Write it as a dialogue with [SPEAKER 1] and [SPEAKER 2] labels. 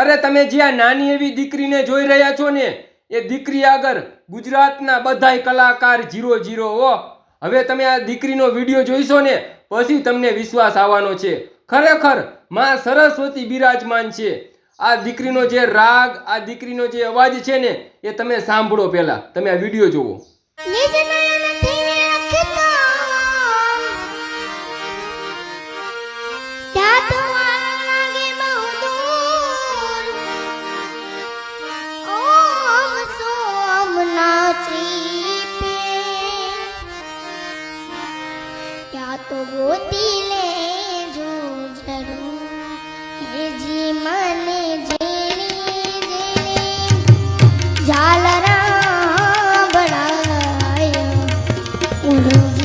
[SPEAKER 1] અરે તમે જે આ નાની એવી દીકરીને જોઈ રહ્યા છો ને, એ દીકરી આગળ ગુજરાતના બધાય કલાકાર જીરો જીરો હો. હવે તમે આ દીકરીનો વીડિયો જોઈશો ને, પછી તમને વિશ્વાસ આવવાનો છે. ખરેખરમાં સરસ્વતી બિરાજમાન છે. આ દીકરીનો જે રાગ, આ દીકરીનો જે અવાજ છે ને, એ તમે સાંભળો પહેલા. તમે આ વીડિયો નયન
[SPEAKER 2] ત્યાં તો ગોતી લેજો જરૂર હેજી મને જેની જેની ઝાલરા બળાય ઉડું